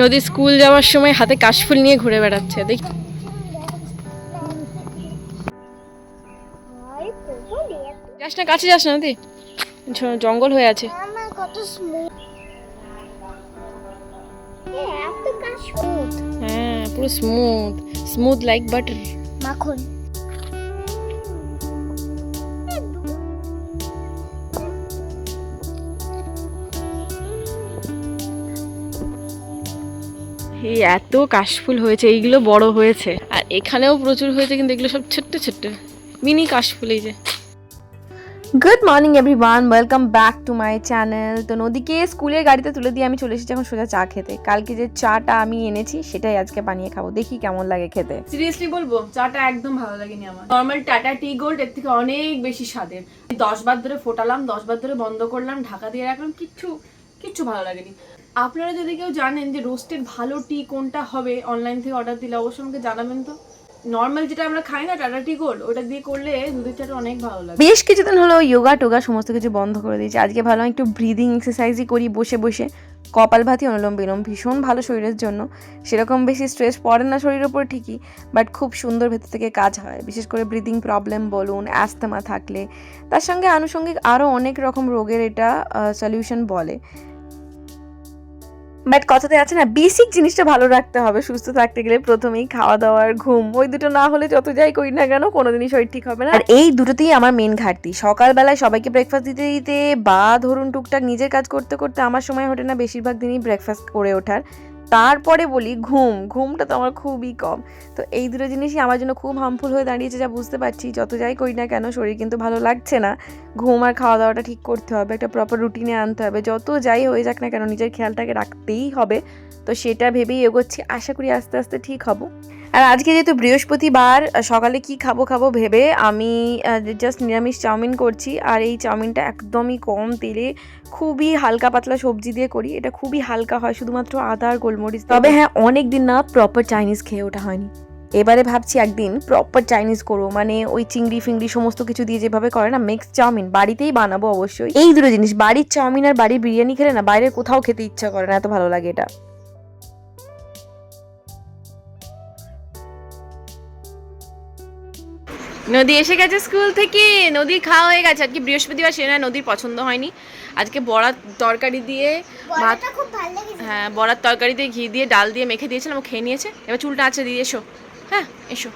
নদী স্কুল যাওয়ার সময় হাতে কাশফুল নিয়ে ঘুরে বেড়াচ্ছে, দেখ। না, কাছে যাস না, নদী। জঙ্গল হয়ে আছে। হ্যাঁ পুরো স্মুথ স্মুথ লাইক বাটার মাখন। এই এত কাশফুল হয়েছে এইগুলো বড় হয়েছে। আর এখানেও প্রচুর হয়েছে কিন্তু এগুলো সব ছোট্ট ছোট্ট। মিনি কাশফুল এই যে। Good morning everyone welcome back to my channel তো নদীকে স্কুলের গাড়িতে তুলে দিয়ে আমি চলে এসেছি এখন সোজা চা খেতে। কালকে যে চাটা আমি এনেছি সেটাই আজকে বানিয়ে খাব। দেখি কেমন লাগে খেতে। সিরিয়াসলি বলব চাটা একদম ভালো লাগেনি আমার। নর্মাল টাটা টি গোল্ড এর থেকে অনেক বেশি স্বাদের। দশ বার ধরে ফোটালাম দশ বার ধরে বন্ধ করলাম ঢাকা দিয়ে রাখলাম কিচ্ছু কিচ্ছু ভালো লাগেনি। আপনারা যদি কেউ জানেন যে রোস্টেড ভালো টি কোনটা হবে অনলাইন থেকে অর্ডার দিলে অবশ্যই আমাকে জানাবেন তো। নর্মাল যেটা আমরা খাই না টাটা টি গোল্ড ওটা দিয়ে করলে দুধের চাটা অনেক ভালো লাগে। বেশ কিছুদিন হলো যোগা টোগা সমস্ত কিছু বন্ধ করে দিয়েছি। আজকে ভালো একটু ব্রিদিং এক্সারসাইজই করি বসে বসে। কপালভাতি অনুলোম বিলোম, ভীষণ ভালো শরীরের জন্য। সেরকম বেশি স্ট্রেস পড়ে না শরীরের উপর ঠিকই বাট খুব সুন্দর ভেতর থেকে কাজ হয়। বিশেষ করে ব্রিদিং প্রবলেম বলুন অ্যাস্তমা থাকলে। তার সঙ্গে আনুষঙ্গিক আরও অনেক রকম রোগের এটা সলিউশন বলে। বাট কথাতে আছে না বেসিক জিনিসটা ভালো রাখতে হবে, সুস্থ থাকতে গেলে প্রথমেই খাওয়া দাওয়ার ঘুম, ওই দুটো না হলে যত যাই করি না কেন, কোনোদিনই শরীর ঠিক হবে না। আর এই দুটোতেই আমার মেন ঘাটতি, সকালবেলায় সবাইকে ব্রেকফাস্ট দিতে দিতে বা ধরুন টুকটাক নিজের কাজ করতে করতে আমার সময় ওঠে না, বেশিরভাগ দিনই ব্রেকফাস্ট করে ওঠার। তারপরে বলি ঘুম, ঘুমটা তো আমার খুবই কম। তো এই দুটো জিনিসই আমার জন্য খুব হার্মফুল হয়ে দাঁড়িয়েছে যা বুঝতে পারছি। যত যাই করি না কেন শরীর কিন্তু ভালো লাগছে না। ঘুম আর খাওয়া দাওয়াটা ঠিক করতে হবে, একটা প্রপার রুটিনে আনতে হবে। যত যাই হয়ে যাক না কেন, নিজের খেয়ালটাকে রাখতেই হবে। তো সেটা ভেবেই এগোচ্ছি। আশা করি আস্তে আস্তে ঠিক হব। আর আজকে যেহেতু বৃহস্পতিবার সকালে কি খাব খাব ভেবে আমি জাস্ট নিরামিষ চাউমিন করছি। আর এই চাউমিনটা একদমই কম তেলে খুবই হালকা পাতলা সবজি দিয়ে করি। এটা খুবই হালকা হয় শুধুমাত্র আদা আর গোলমরিচ তবে হ্যাঁ অনেক দিন না প্রপার চাইনিজ খেয়ে ওঠা হয়নি। এবারে ভাবছি একদিন প্রপার চাইনিজ করব। মানে ওই চিংড়ি ফিংড়ি সমস্ত কিছু দিয়ে যেভাবে করে না মিক্স চাউমিন বাড়িতেই বানাবো অবশ্যই। এই দুটো জিনিস বাড়ির চাউমিন আর বাড়ির বিরিয়ানি খেলে না বাইরে কোথাও খেতে ইচ্ছা করে না এত ভালো লাগে এটা। নদী এসে গেছে স্কুল থেকে নদী খাওয়া হয়ে গেছে। আজকে বৃহস্পতিবার সে না নদীর পছন্দ হয়নি। আজকে বড়ার তরকারি দিয়ে ভাত হ্যাঁ বড়ার তরকারি দিয়ে ঘি দিয়ে ডাল দিয়ে মেখে দিয়েছিলাম ও খেয়ে নিয়েছে। এবার চুলটা আছে দিয়ে এসো। হ্যাঁ এসো।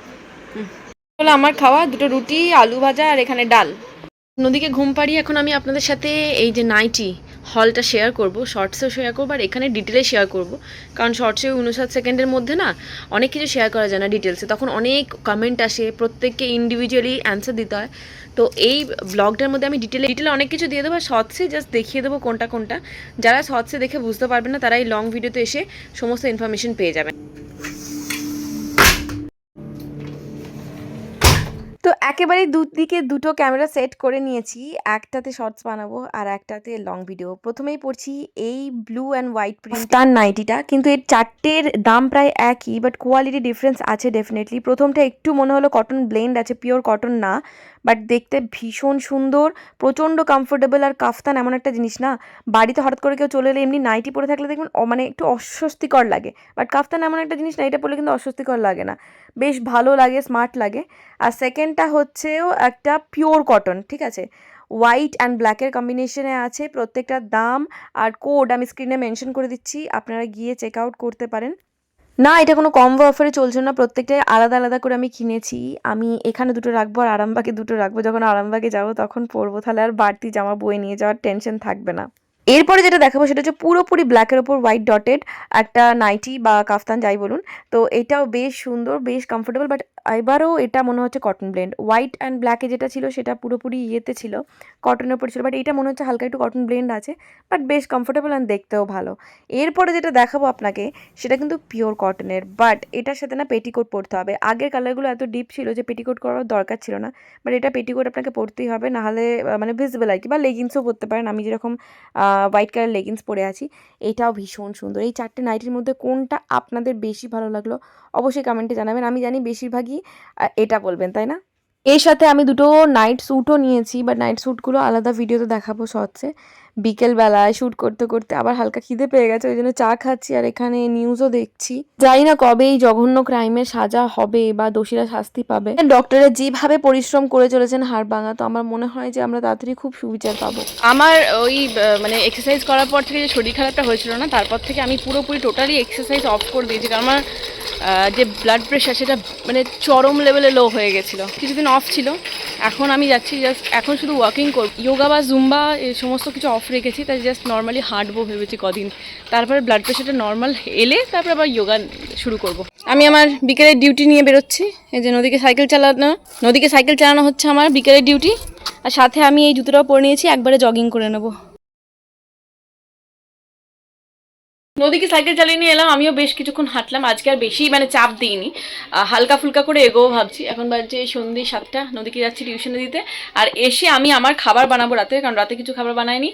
হলো আমার খাওয়া দুটো রুটি আলু ভাজা আর এখানে ডাল। নদীকে ঘুম পাড়িয়ে এখন আমি আপনাদের সাথে এই যে নাইটি হলটা শেয়ার করব শর্টসেও শেয়ার করব, আর এখানে ডিটেলে শেয়ার করব। কারণ শর্টসে উনষাট সেকেন্ডের মধ্যে না, অনেক কিছু শেয়ার করা যায় না ডিটেলসে তখন অনেক কমেন্ট আসে, প্রত্যেককে ইন্ডিভিজুয়ালি অ্যান্সার দিতে হয়। তো এই ব্লগটার মধ্যে আমি ডিটেলে ডিটেলে অনেক কিছু দিয়ে দেবো শর্টসে জাস্ট দেখিয়ে দেবো কোনটা কোনটা। যারা শর্টসে দেখে বুঝতে পারবে না, তারা এই লং ভিডিওতে এসে সমস্ত ইনফরমেশন পেয়ে যাবেন। একেবারে দুদিকে দুটো ক্যামেরা সেট করে নিয়েছি। একটাতে শর্টস বানাবো আর একটাতে লং ভিডিও প্রথমেই পড়ছি এই ব্লু অ্যান্ড হোয়াইট প্রিন্ট তার নাইটিটা কিন্তু এর চারটের দাম প্রায় একই বাট কোয়ালিটি ডিফারেন্স আছে ডেফিনেটলি প্রথমটা একটু মনে হলো কটন ব্লেন্ড আছে পিওর কটন না বাট দেখতে ভীষণ সুন্দর, প্রচণ্ড কমফোর্টেবল আর কাফতান এমন একটা জিনিস না। বাড়িতে হঠাৎ করে কেউ চলে এলে এমনি নাইটি পরে থাকলে দেখবেন মানে একটু অস্বস্তিকর লাগে। বাট কাফতান এমন একটা জিনিস না, এটা পরলে কিন্তু অস্বস্তিকর লাগে না। বেশ ভালো লাগে স্মার্ট লাগে। আর সেকেন্ডটা হচ্ছেও একটা পিওর কটন ঠিক আছে? হোয়াইট অ্যান্ড ব্ল্যাকের কম্বিনেশনে আছে প্রত্যেকটার দাম আর কোড আমি স্ক্রিনে মেনশন করে দিচ্ছি, আপনারা গিয়ে চেক আউট করতে পারেন। না, এটা কোনো কম্বো অফারে চলছে না প্রত্যেকটাই আলাদা আলাদা করে আমি কিনেছি। আমি এখানে দুটো রাখব আর আরামবাগে দুটো রাখব, যখন আরামবাগে যাব তখন পরবো, তাহলে আর বাড়তি জামা বয়ে নিয়ে যাওয়ার টেনশন থাকবে না। এরপরে যেটা দেখাবো সেটা হচ্ছে পুরোপুরি ব্ল্যাকের ওপর হোয়াইট ডটেড একটা নাইটি বা কাফতান যাই বলুন। তো এটাও বেশ সুন্দর, বেশ কমফোর্টেবল বাট এবারও এটা মনে হচ্ছে কটন ব্লেন্ড হোয়াইট অ্যান্ড ব্ল্যাকে যেটা ছিল সেটা পুরোপুরি ইয়েতে ছিল কটনের উপর ছিল বাট এটা মনে হচ্ছে হালকা একটু কটন ব্লেন্ড আছে বাট বেশ কমফোর্টেবল অ্যান্ড দেখতেও ভালো। এরপরে যেটা দেখাবো আপনাকে, সেটা কিন্তু পিওর কটনের বাট এটার সাথে না পেটিকোট পরতে হবে। আগের কালারগুলো এত ডিপ ছিল যে পেটিকোট করার দরকার ছিল না বাট এটা পেটিকোট আপনাকে পরতেই হবে, নাহলে মানে ভিজিবল আর কি, বা লেগিংসও পরতে পারেন। আমি যেরকম হোয়াইট কালার লেগিংস পরে আছি, এটাও ভীষণ সুন্দর। এই চারটে নাইটির মধ্যে কোনটা আপনাদের বেশি ভালো লাগল, অবশ্যই কমেন্টে জানাবেন। আমি জানি বেশিরভাগই এটা বলবেন তাই না? এর সাথে আমি দুটো নাইট স্যুটও নিয়েছি বাট নাইট স্যুটগুলো আলাদা ভিডিওতে দেখাবো শর্টসে বিকেলবেলায় শ্যুট করতে করতে আবার হালকা খিদে পেয়ে গেছে ওই জন্য চা খাচ্ছি আর এখানে নিউজও দেখছি। জানি না কবে এই জঘন্য ক্রাইমের সাজা হবে বা দোষীরা শাস্তি পাবে। ডক্টরের যেভাবে পরিশ্রম করে চলেছেন হাড় ভাঙা তো আমার মনে হয় যে আমরা তাড়াতাড়ি খুব সুবিচার পাবো। আমার ওই মানে এক্সারসাইজ করার পর থেকে যে শরীর খারাপটা হয়েছিল না তারপর থেকে আমি পুরোপুরি টোটালি এক্সারসাইজ অফ করে দিয়েছি কারণ আমার যে ব্লাড প্রেশার সেটা মানে চরম লেভেলে লো হয়ে গেছিল। কিছুদিন অফ ছিল। এখন আমি যাচ্ছি জাস্ট এখন শুধু ওয়াকিং করব যোগা বা জুম্বা এই সমস্ত কিছু অফ রেখেছি, তাই জাস্ট নর্মালি হাঁটবো ভেবেছি কদিন। তারপরে ব্লাড প্রেশারটা নর্মাল এলে তারপরে আবার যোগা শুরু করব। আমি আমার বিকেলের ডিউটি নিয়ে বেরোচ্ছি। এই যে নদীকে সাইকেল চালানো, নদীকে সাইকেল চালানো হচ্ছে আমার বিকেলের ডিউটি আর সাথে আমি এই জুতোটাও পরে নিয়েছি, একবারে জগিং করে নেব। নদীকে সাইকেল চালিয়ে নিয়ে এলাম, আমিও বেশ কিছুক্ষণ হাঁটলাম, আজকে আর বেশি মানে চাপ দিইনি। হালকা ফুলকা করে এগোও ভাবছি। এখন বাজছে সন্ধ্যে সাতটা নদীকে যাচ্ছি টিউশনে দিতে। আর এসে আমি আমার খাবার বানাবো রাতে, কারণ রাতে কিছু খাবার বানাইনি।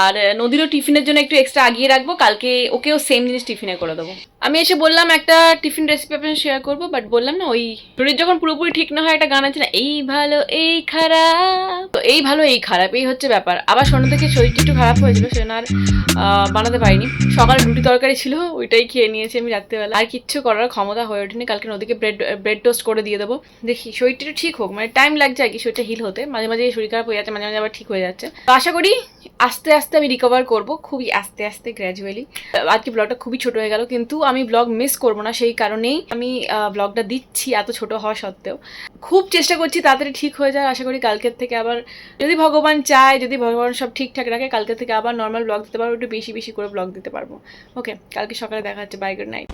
আর নদীরও টিফিনের জন্য একটু এক্সট্রা আগিয়ে রাখব, কালকে ওকেও সেম জিনিস টিফিনে করে দেবো। আমি এসে বললাম, একটা টিফিন রেসিপি আপনার শেয়ার করব বাট বললাম না, ওই শরীর যখন পুরোপুরি ঠিক না হয়, একটা গান আছে না, এই ভালো, এই খারাপ। তো এই ভালো, এই খারাপ, এই হচ্ছে ব্যাপার। আবার সন্ধ্যা থেকে শরীরটা একটু খারাপ হয়েছিল, সেজন্য আর বানাতে পারিনি। সকালে রুটি তরকারি ছিল, ওইটাই খেয়ে নিয়েছি আমি রাত্রেবেলা। আর কিচ্ছু করার ক্ষমতা হয়ে ওঠেনি, কালকে নদীকে ব্রেড ব্রেড টোস্ট করে দিয়ে দেবো। দেখি, শরীরটা ঠিক হোক মানে টাইম লাগছে আর কি শরীরটা হিল হতে। মাঝে মাঝে শরীর খারাপ হয়ে যাচ্ছে, মাঝে মাঝে আবার ঠিক হয়ে যাচ্ছে। তো আশা করি আস্তে আস্তে আমি রিকভার করব, খুবই আস্তে আস্তে গ্র্যাজুয়ালি আজকে ব্লগটা খুবই ছোট হয়ে গেল, কিন্তু আমি ব্লগ মিস করব না, সেই কারণেই আমি ব্লগটা দিচ্ছি এত ছোট হওয়া সত্ত্বেও। খুব চেষ্টা করছি তাড়াতাড়ি ঠিক হয়ে যায় আশা করি কালকের থেকে আবার যদি ভগবান চায়, যদি ভগবান সব ঠিকঠাক রাখে কালকে থেকে আবার নর্মাল ব্লগ দিতে পারব, একটু বেশি বেশি করে ব্লগ দিতে পারব। ওকে কালকে সকালে দেখা হচ্ছে বাই গুড নাইট